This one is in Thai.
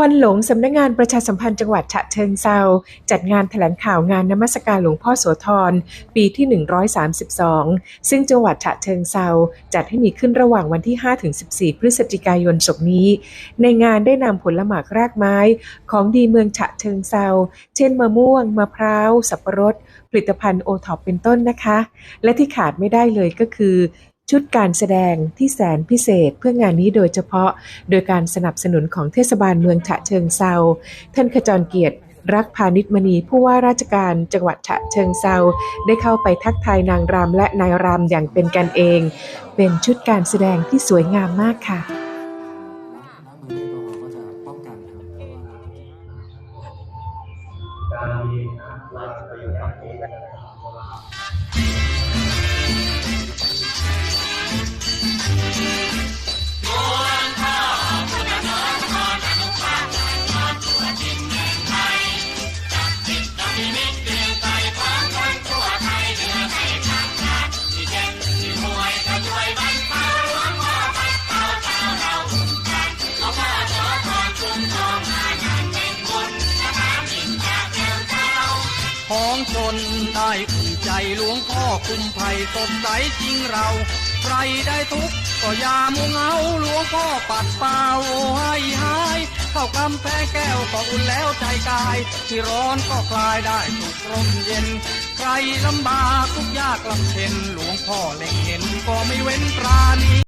ควันหลงสำนักงานประชาสัมพันธ์จังหวัดฉะเชิงเซาจัดงานแถลงข่าวงานนมัสการหลวงพ่อโสธรปีที่ 132 ซึ่งจังหวัดฉะเชิงเซาจัดให้มีขึ้นระหว่างวันที่ 5-14 พฤศจิกายนศกนี้ ในงานได้นำผลหมากรากไม้ของดีเมืองฉะเชิงเซาเช่นมะม่วง มะพร้าว สับปะรด ผลิตภัณฑ์โอท็อปเป็นต้นนะคะ และที่ขาดไม่ได้เลยก็คือ ชุดการแสดงที่แสนพิเศษเพื่องานนี้โดยเฉพาะ โดยการสนับสนุนของเทศบาลเมืองฉะเชิงเซาท่านขจรเกียรติรักพาณิชมณีผู้ว่าราชการจังหวัดฉะเชิงเซาได้เข้าไปทักทายนางรำและนายรำอย่างเป็นกันเอง เป็นชุดการแสดงที่สวยงามมากค่ะน้ำมือแอลกอฮอล์ก็จะเราะไปอยู่ฝั่งนี้ ของชนได้อุ่นใจหลวงพ่อคุมภัยสดใสจริงเรา ใครได้ทุกข์ก็อย่ามัวเงาหลวงพ่อปัดเป่าให้หายเข้ากำแพงแก้วก็อุ่นแล้วใจกาย ที่ร้อนก็คลายได้สุขร่มเย็น ใครลำบากทุกยากลำเค็นหลวงพ่อเล็งเห็นก็ไม่เว้นปราณี